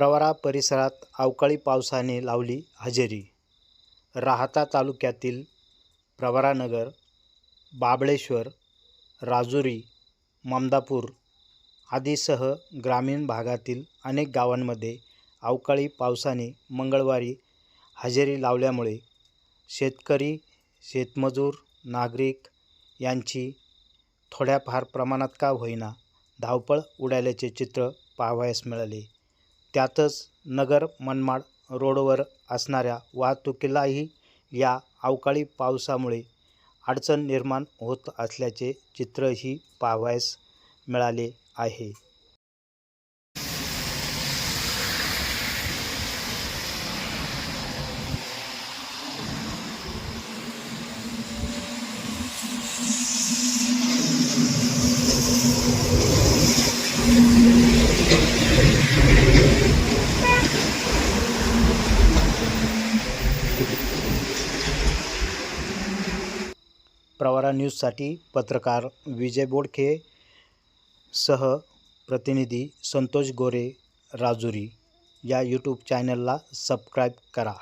प्रवरा परिसरात अवकाळी पावसाने लावली हजेरी. राहता तालुक्यातील प्रवरानगर बाबळेश्वर राजुरी ममदापूर आदीसह ग्रामीण भागातील अनेक गावांमध्ये अवकाळी पावसाने मंगळवारी हजेरी लावल्यामुळे शेतकरी शेतमजूर नागरिक यांची थोड्याफार प्रमाणात का होईना धावपळ उडाल्याचे चित्र पाहावयास मिळाले. त्यातच नगर मनमाड रोडवर असणाऱ्या वाहतुकीलाही या अवकाळी पावसामुळे अडचण निर्माण होत असल्याचे चित्रही पाहावयास मिळाले आहे. प्रवारा न्यूजसाठी पत्रकार विजय बोडखे सह प्रतिनिधी संतोष गोरे राजुरी. या यूट्यूब चॅनलला सबस्क्राईब करा.